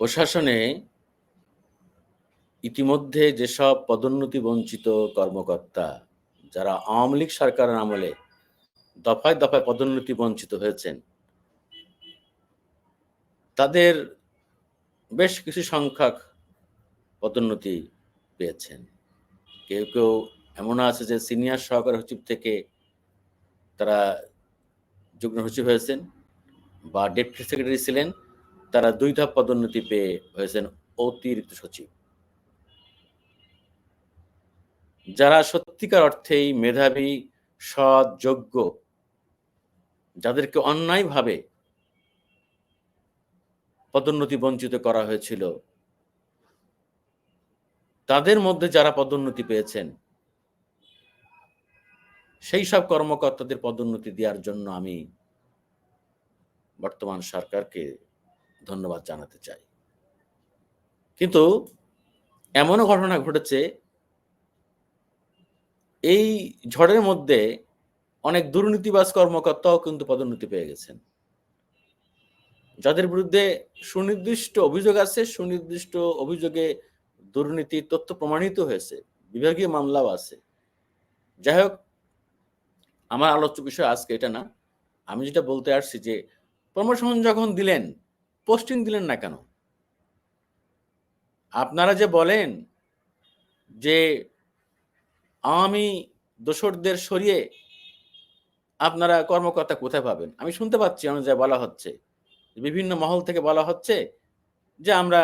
প্রশাসনে ইতিমধ্যে যেসব পদোন্নতি বঞ্চিত কর্মকর্তা, যারা আওয়ামী লীগ সরকারের আমলে দফায় দফায় পদোন্নতি বঞ্চিত হয়েছেন, তাদের বেশ কিছু সংখ্যক পদোন্নতি পেয়েছেন। কেউ কেউ এমন আছে যে সিনিয়র সহকারী সচিব থেকে তারা যুগ্ম সচিব হয়েছেন বা ডেপুটি সেক্রেটারি ছিলেন। তারা দুই ধাপ পদোন্নতি পেয়ে হয়েছেন অতিরিক্ত সচিব। যারা সত্যিকার অর্থেই মেধাবী, সৎ, যোগ্য, যাদেরকে অন্যায়ভাবে পদোন্নতি বঞ্চিত করা হয়েছিল, তাদের মধ্যে যারা পদোন্নতি পেয়েছেন, সেই সব কর্মকর্তাদের পদোন্নতি দেওয়ার জন্য আমি বর্তমান সরকারকে ধন্যবাদ জানাতে চাই। কিন্তু এমনও ঘটনা ঘটেছে, এই ঝড়ের মধ্যে অনেক দুর্নীতিবাজ কর্মকর্তাও কিন্তু পদোন্নতি পেয়ে গেছেন। যাদের বিরুদ্ধে সুনির্দিষ্ট অভিযোগ আছে, সুনির্দিষ্ট অভিযোগে দুর্নীতি তথ্য প্রমাণিত হয়েছে, বিভাগীয় মামলাও আছে। যাই হোক, আমার আলোচ্য বিষয় আজকে এটা না। আমি যেটা বলতে আসছি যে প্রমোশন যখন দিলেন পোস্টিং দিলেন না কেন? আপনারা যে বলেন যে আওয়ামী দোসরদের সরিয়ে আপনারা কর্মকর্তা কোথায় পাবেন? আমি শুনতে পাচ্ছি অনুযায়ী বলা হচ্ছে। বিভিন্ন মহল থেকে বলা হচ্ছে যে আমরা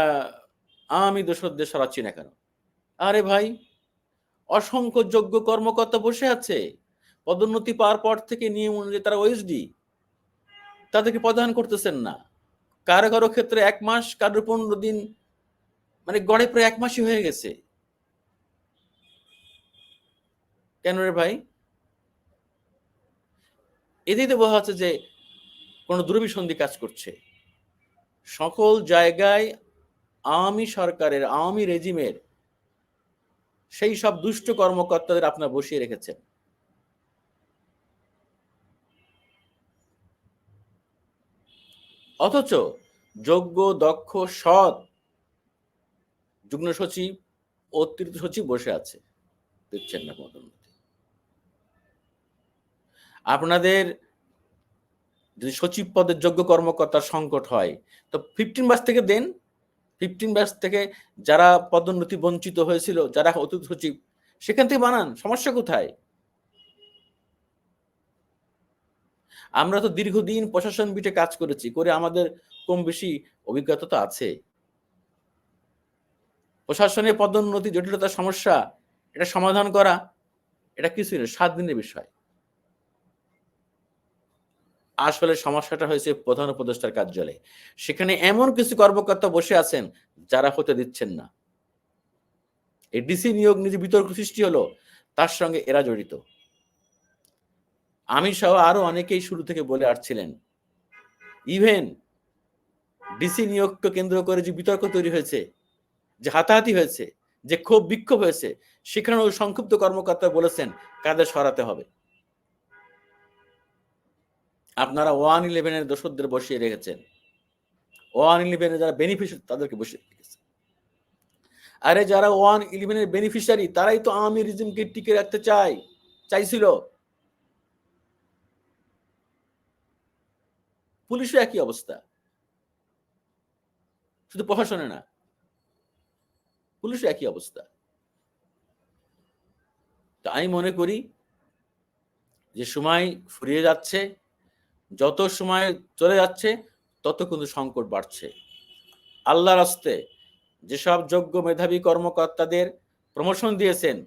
আওয়ামী দোসরদের সরাচ্ছি না কেন? আরে ভাই, অসংখ্য যোগ্য কর্মকর্তা বসে আছে। পদোন্নতি পাওয়ার পর থেকে নিয়ম অনুযায়ী তারা ওএসডি তাদেরকে প্রদান করতেছেন না। কারও কারও ক্ষেত্রে এক মাস কারও পনেরো দিন মানে গড়ে প্রায় এক মাসই হয়ে গেছে। কেন রে ভাই? এতেই তো বোঝা যাচ্ছে যে কোন দুরভিসন্ধি কাজ করছে। সকল জায়গায় আওয়ামী সরকারের, আওয়ামী রেজিমের সেই সব দুষ্ট কর্মকর্তাদের আপনার বসিয়ে রেখেছেন। অথচ যোগ্য, দক্ষ, সৎ যুগ্ম সচিব, অতিরিক্ত সচিব বসে আছে দিচ্ছেন না পদোন্নতি। আপনাদের যদি সচিব পদের যোগ্য কর্মকর্তার সংকট হয়, তো ফিফটিন ব্যাচ থেকে দেন। ফিফটিন ব্যাচ থেকে যারা পদোন্নতি বঞ্চিত হয়েছিল, যারা অতিরিক্ত সচিব, সেখান থেকে বানান, সমস্যা কোথায়? আমরা তো দীর্ঘদিন প্রশাসন বিটে কাজ করেছি, করে আমাদের কম বেশি অভিজ্ঞতা তো আছে। প্রশাসনের পদোন্নতি, জটিলতা, সমস্যা, এটা সমাধান করা, এটা কিছুই না সাত দিনের বিষয়। আসলে সমস্যাটা হয়েছে প্রধান উপদেষ্টার কার্যালয়ে। সেখানে এমন কিছু কর্মকর্তা বসে আছেন যারা হতে দিচ্ছেন না। এই ডিসি নিয়োগ নিয়ে যে বিতর্ক সৃষ্টি হলো, তার সঙ্গে এরা জড়িত। আমি সহ আরও অনেকেই শুরু থেকে বলে আসছিলেন। ইভেন ডিসি নিয়োগকে কেন্দ্র করে যে বিতর্ক তৈরি হয়েছে, যে হাতাহাতি হয়েছে, যে ক্ষোভ বিক্ষোভ হয়েছে সেখানেও সংক্ষিপ্ত কর্মকর্তা বলেছেন, কাদের সরাতে হবে? আপনারা ওয়ান ইলেভেনের দোষদের বসিয়ে রেখেছেন। ওয়ান ইলেভেনের যারা বেনিফিশিয়ারি তাদেরকে বসিয়ে রেখেছেন। আরে যারা ওয়ান ইলেভেনের বেনিফিশিয়ারি তারাই তো আওয়ামী রিজিমকে টিকে রাখতে চায়, চাইছিল। পুলিশও একই অবস্থা। শুধু প্রশাসনে না। পুলিশও একই অবস্থা। তো আমি মনে করি যে সময় ফুরিয়ে যাচ্ছে, যত সময় চলে যাচ্ছে, তত কিন্তু সংকট বাড়ছে। আল্লাহর রাস্তে যেসব যোগ্য মেধাবী কর্মকর্তাদের প্রমোশন দিয়েছেন,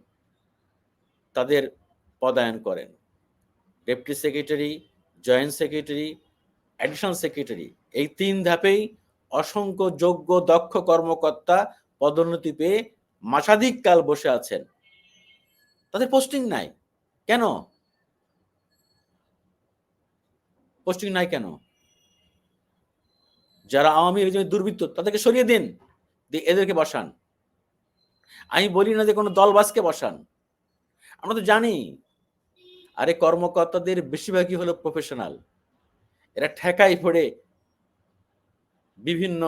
তাদের পদায়ন করেন। Deputy secretary joint secretary additional secretary এই তিন ধাপেই অসংখ্য যোগ্য, দক্ষ কর্মকর্তা পদোন্নতি পেয়ে মাসাধিক কাল বসে আছেন। তাদের পোস্টিং নাই। কেন? পোস্টিং নাই কেন? যারা আওয়ামী লীগের দুর্বৃত্ত, তাদেরকে সরিয়ে দিন। দিয়ে এদেরকে বসান। আমি বলি না যে কোনো দলবাসকে বসান। আমরা তো জানি। আরে কর্মকর্তাদের বেশিরভাগই হলো প্রফেশনাল এরা ঠেকাই পড়ে বিভিন্ন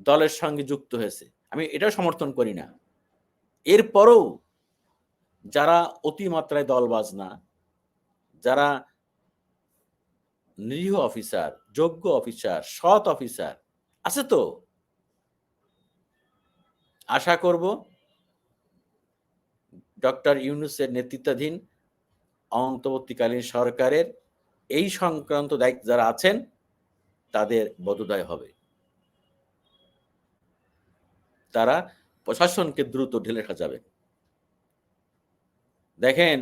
দলের সঙ্গে যুক্ত হয়েছে। আমি এটাও সমর্থন করি না। এরপরও যারা অতিমাত্রায় দলবাজ না যারা নিরীহ অফিসার, যোগ্য অফিসার, সৎ অফিসার আছে তো? আশা করব ডক্টর ইউনুসের নেতৃত্বাধীন অন্তর্বর্তীকালীন সরকারের এই সংক্রান্ত দায়িত্ব যারা আছেন, তাদের বদোদয় হবে। তারা প্রশাসনকে দ্রুত ঢেলে সাজাবে দেখেন,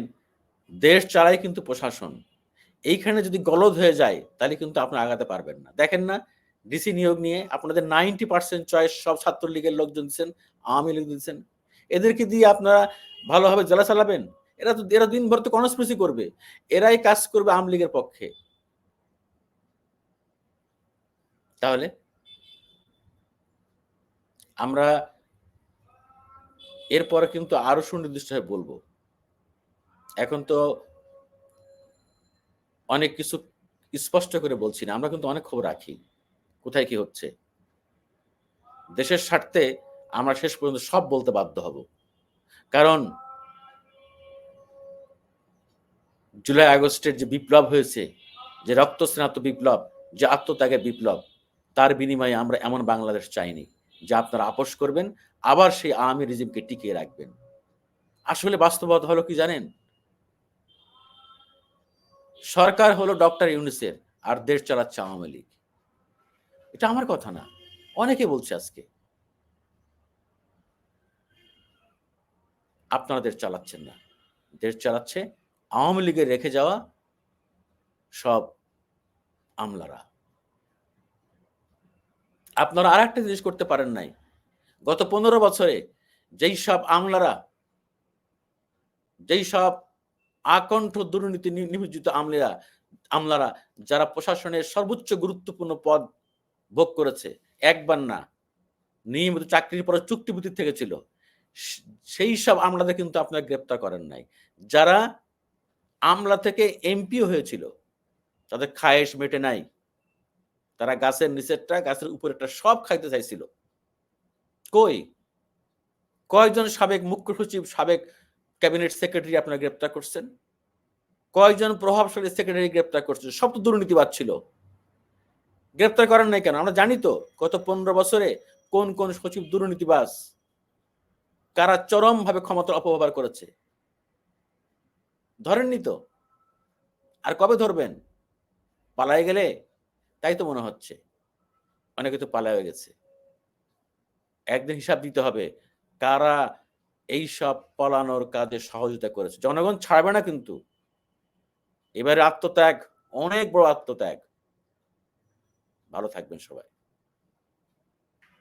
দেশ চালায় কিন্তু প্রশাসন। এইখানে যদি গলদ হয়ে যায়, তাহলে কিন্তু আপনি আগাতে পারবেন না। দেখেন না, ডিসি নিয়োগ নিয়ে আপনাদের নাইনটি পার্সেন্ট চয়েস সব ছাত্রলীগের লোকজন দিচ্ছেন, আওয়ামী লীগ দিচ্ছেন। এদেরকে দিয়ে আপনারা ভালোভাবে জেলা চালাবেন? এরা তো, এরা দিনভর তো কনস্পিরেসি করবে। এরাই কাজ করবে আওয়ামী লীগের পক্ষে। তাহলে? আমরা এরপরে কিন্তু আরও সুনির্দিষ্টভাবে বলব। এখন তো অনেক কিছু স্পষ্ট করে বলছি না, আমরা কিন্তু অনেক খবর রাখি। কোথায় কি হচ্ছে? দেশের স্বার্থে আমরা শেষ পর্যন্ত সব বলতে বাধ্য হব। কারণ জুলাই আগস্টের যে বিপ্লব হয়েছে, যে রক্ত রক্তস্নাত বিপ্লব, যে আত্মত্যাগের বিপ্লব, তার বিনিময়ে আমরা এমন বাংলাদেশ চাইনি, যে আপনারা আপোষ করবেন, আবার সেই আওয়ামী রিজিমকে টিকিয়ে রাখবেন। আসলে বাস্তবতা হলো কি জানেন? সরকার হলো ডক্টর ইউনিসের আর দেশ চালাচ্ছে আওয়ামী লীগ। এটা আমার কথা না, অনেকে বলছে আজকে। আপনারা দেশ চালাচ্ছেন না, দেশ চালাচ্ছে আওয়ামী লীগের রেখে যাওয়া সব আমলারা। আপনারা আর একটা জিনিস করতে পারেন নাই। গত পনেরো বছরে যেই সব আমলারা, যেই সব আকণ্ঠ দুর্নীতি নিয়োজিত আমলেরা, আমলারা, যারা প্রশাসনের সর্বোচ্চ গুরুত্বপূর্ণ পদ ভোগ করেছে, একবার না, নিয়মিত চাকরির পরে চুক্তিভিত্তিক থেকে ছিল সেই সব আমলাদের কিন্তু আপনারা গ্রেপ্তার করেন নাই। যারা আমলা থেকে এমপিও হয়েছিল। তাদের খায়েশ মেটে নাই। তারা গাছের নিচেরটা, গাছের উপরেরটা সব খাইতে চাইছিল। কই? কয়েকজন সাবেক মুখ্য সচিব, সাবেক ক্যাবিনেট সেক্রেটারি আপনারা গ্রেপ্তার করছেন? কয়েকজন প্রভাবশালী সেক্রেটারি গ্রেপ্তার করছেন? সব তো দুর্নীতিবাদ ছিল। গ্রেপ্তার করেন নাই কেন? আমরা জানি তো গত পনেরো বছরে কোন কোন সচিব দুর্নীতিবাস কারা চরম ভাবে ক্ষমতার অপব্যবহার করেছে। ধরেননি তো। আর কবে ধরবেন? পালাই গেলে? তাই তো মনে হচ্ছে। অনেকে তো পালায় গেছে। একদিন হিসাব দিতে হবে, কারা এই সব পলানোর কাজে সহযোগিতা করেছে? জনগণ ছাড়বে না কিন্তু। এবারে আত্মত্যাগ, অনেক বড় আত্মত্যাগ। ভালো থাকবেন সবাই।